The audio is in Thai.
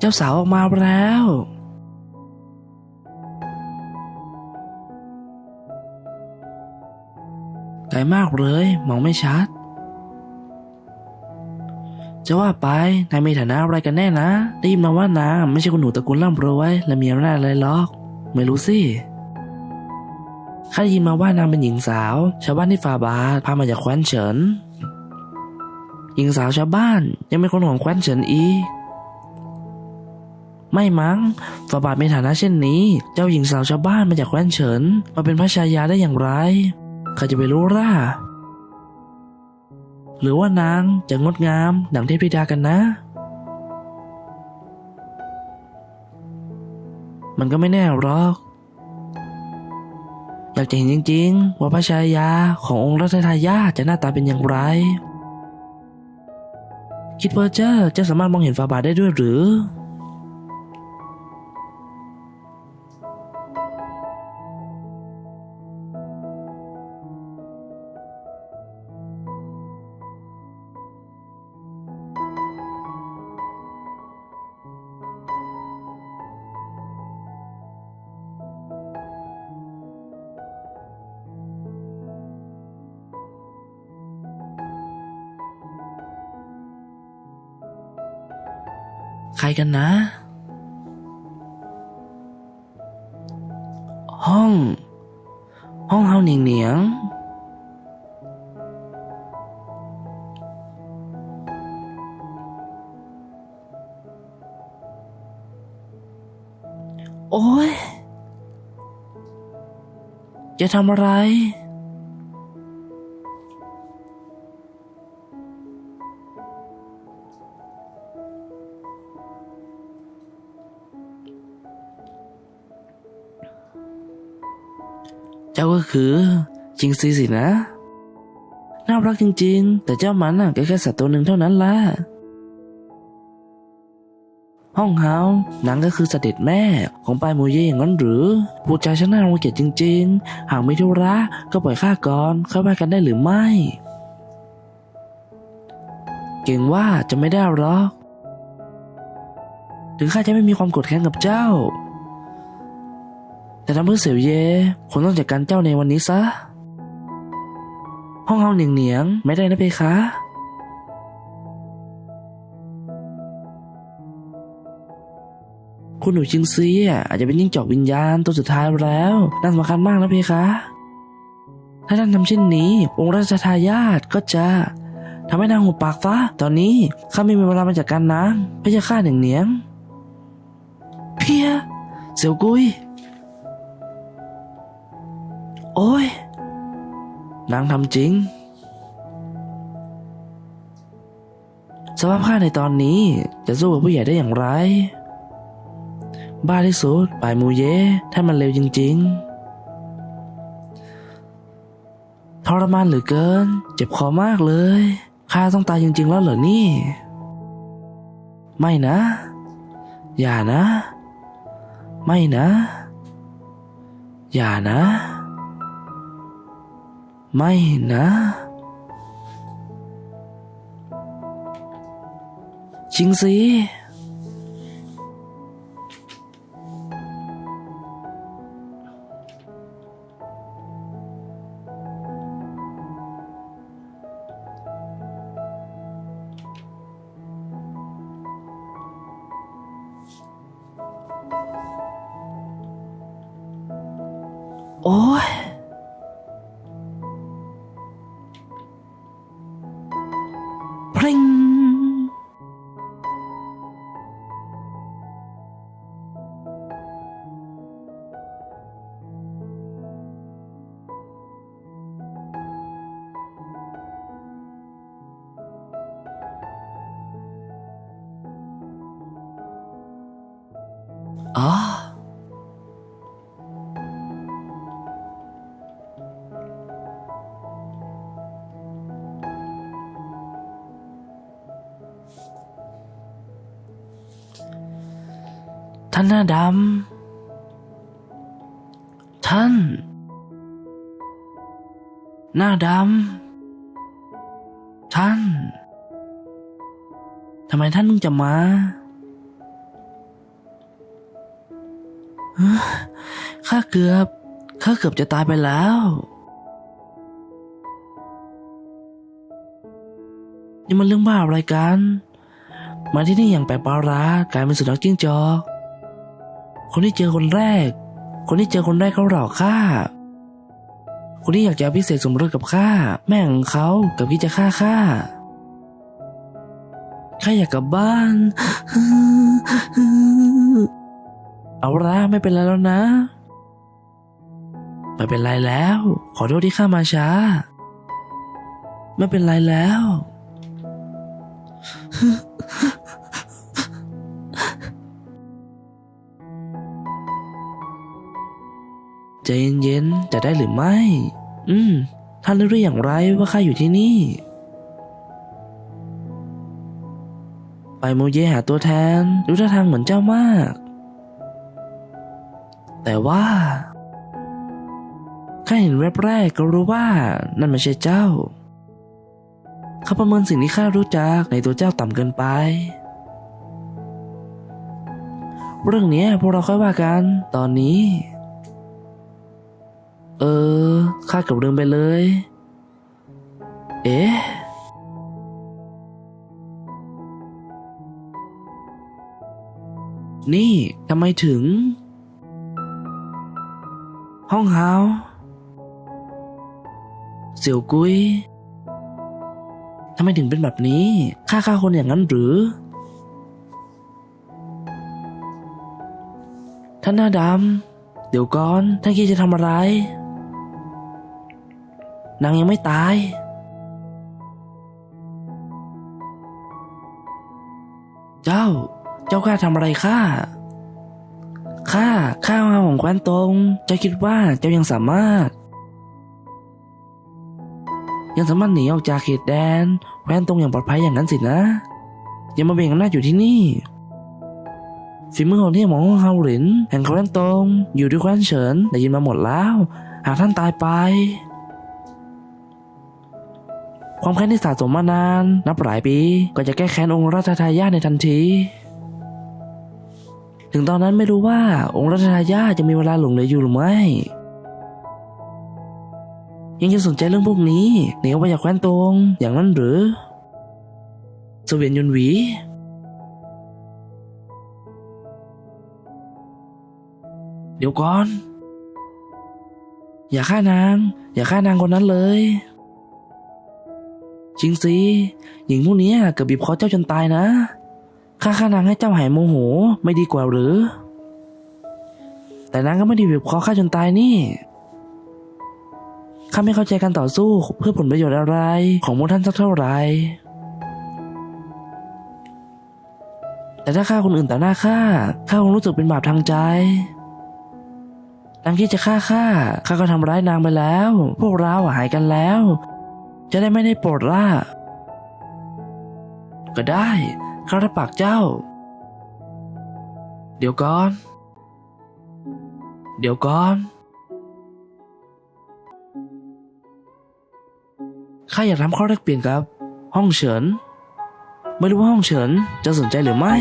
เจ้าสาวออกมาแล้ว ไกลมากเลย มองไม่ชัด จะว่าไปนายมีฐานะอะไรกันแน่นะ ได้ยินมาว่านางไม่ใช่คนหนูตระกูลร่ำรวยและมีอำนาจอะไรหรอก ไม่รู้สิข้าได้ยินมาว่านางเป็นหญิงสาว ชาวบ้านที่ฟาบาทพามาจากแคว้นเฉิน หญิงสาวชาวบ้านยังเป็นคนของแคว้นเฉินอีก ไม่มั้งฟาบาทมีฐานะเช่นนี้ เจ้าหญิงสาวชาวบ้านมาจากแคว้นเฉิน มาเป็นพระชายาได้อย่างไรใครจะไปรู้ล่ะ หรือว่านางจะงดงามดังเทพธิดากันนะ มันก็ไม่แน่หรอก อยากจะเห็นจริง ๆ ว่าพระชายาขององค์รัชทายาทจะหน้าตาเป็นอย่างไร คิดเพอเจอร์จะสามารถมองเห็นฝาบาทได้ด้วยหรือ ใครกันนะ ห้อง ห้องเฮาเหนียงเหนียงโอ้ยจะทำอะไร เจ้าก็คือจิงซีสินะ น่ารักจริง ๆ แต่เจ้ามันน่ะก็แค่สัตว์ตัวหนึ่งเท่านั้นแหละห้องเฮานางก็คือเสด็จแม่ของปลายมูเย่อย่างนั้นหรือผู้ชายช่างน่ารังเกียจจริง ๆ หากไม่ธุระก็ปล่อยข้าก่อนค่อยว่ากันได้หรือไม่ เก่งว่าจะไม่ได้หรอก ถึงข้าจะไม่มีความโกรธแค้นกับเจ้า แต่ทำเพื่อเสี่ยวเย่คงต้องจัดการเจ้าในวันนี้ซะ ห้องเฮาเหนียงเหนียงไม่ได้นะเพคะคุณหนูชิงซีอะอาจจะเป็นยิ่งจอกวิญญาณตัวสุดท้ายแล้วน่าสำคัญมากนะเพคะ ถ้าท่านทำเช่นนี้ องค์ราชทายาทก็จะทำให้นางหุบปากซะตอนนี้ข้าไม่มีเวลามาจัดการนางพระเจ้าข้าเหนียงเหนียง เพียเสี่ยวกุย อ้ย นางทำจริง สภาพข้าในตอนนี้จะสู้กับผู้ใหญ่ได้อย่างไร บ้าที่สุดปลายมูเย่ถ้ามันเร็วจริง ๆ ทรมานเหลือเกิน เจ็บคอมากเลย ข้าต้องตายจริง ๆ แล้วเหรอนี่ ไม่นะ อย่านะ ไม่นะ อย่านะ ไม่นะชิงซีโอ้ย อ๋อ ท่านหน้าดำ ท่าน หน้าดำ ท่าน ทำไมท่านเพิ่งจะมา ข้าเกือบข้าเกือบจะตายไปแล้ว นี่มันเรื่องบ้าอะไรกัน มาที่นี่อย่างแปลกประหลาดกลายเป็นสุนัขจิ้งจอก คนที่เจอคนแรก คนที่เจอคนแรกเขาหลอกข้า คนที่อยากจะเอาพิเศษสมรสกับข้า แม่ของเขากับที่จะฆ่าข้าข้าอยากกลับบ้าน เอาละไม่เป็นไรแล้วนะ ไม่เป็นไรแล้ว ขอโทษที่ข้ามาช้า ไม่เป็นไรแล้ว ใจเย็นๆ จะได้หรือไม่ อืม ท่านรู้อย่างไรว่าข้าอยู่ที่นี่ ไปโมเยหาตัวแทน ดูท่าทางเหมือนเจ้ามาก แต่ว่าข้าเห็นแวบแรกก็รู้ว่านั่นไม่ใช่เจ้า เขาประเมินสิ่งที่ข้ารู้จักในตัวเจ้าต่ำเกินไป เรื่องนี้พวกเราค่อยว่ากัน ตอนนี้ เออข้ากับเรื่องไปเลย เอ๊ะนี่ทำไมถึง ห้องเฮาเสี่ยวกุยทำไมถึงเป็นแบบนี้ฆ่าฆ่าคนอย่างนั้นหรือ ท่านหน้าดำ เดี๋ยวก่อน ท่านคิดจะทำอะไร นางยังไม่ตายเจ้า เจ้ากล้าทำอะไรข้า ข้าข้ามาของแคว้นตรงเจ้าคิดว่าเจ้ายังสามารถ ยังสามารถหนีออกจากเขตแดนแคว้นตรงอย่างปลอดภัยอย่างนั้นสินะอย่ามาเบ่งอำนาจอยู่ที่นี่ฝีมือของที่หมองฮาหลินแห่งแคว้นตรงอยู่ด้วยแคว้นเฉินได้ยินมาหมดแล้ว หากท่านตายไป ความแค้นที่สะสมมานาน นับหลายปี ก็จะแก้แค้นองค์รัชทายาทในทันที ถึงตอนนั้นไม่รู้ว่าองค์รัชทายาทจะมีเวลาหลงเหลืออยู่หรือไม่ ยังจะสนใจเรื่องพวกนี้หนีออกไปจากแคว้นตรงอย่างนั้นหรือเสวียนยุนหวีเดี๋ยวก่อน อย่าฆ่านาง อย่าฆ่านางคนนั้นเลย จริงสิ หญิงพวกนี้เกือบบีบคอเจ้าจนตายนะ ฆ่าฆ่านางให้เจ้าหายโมโหไม่ดีกว่าหรือ แต่นางก็ไม่ได้บีบคอข้าจนตายนี่ข้าไม่เข้าใจการต่อสู้เพื่อผลประโยชน์อะไรของพวกท่านสักเท่าไหร่แต่ถ้าฆ่าคนอื่นต่อหน้าข้าข้าคงรู้สึกเป็นบาปทางใจ นางคิดจะฆ่าข้าข้าก็ทำร้ายนางไปแล้ว พวกเราหายกันแล้ว จะได้ไม่ได้โปรดล่ะก็ได้ ข้ารับปากเจ้า เดี๋ยวก่อน เดี๋ยวก่อน ข้าอยากทำข้อแลกเปลี่ยนครับ ห้องเฉิน ไม่รู้ว่าห้องเฉินจะสนใจหรือไม่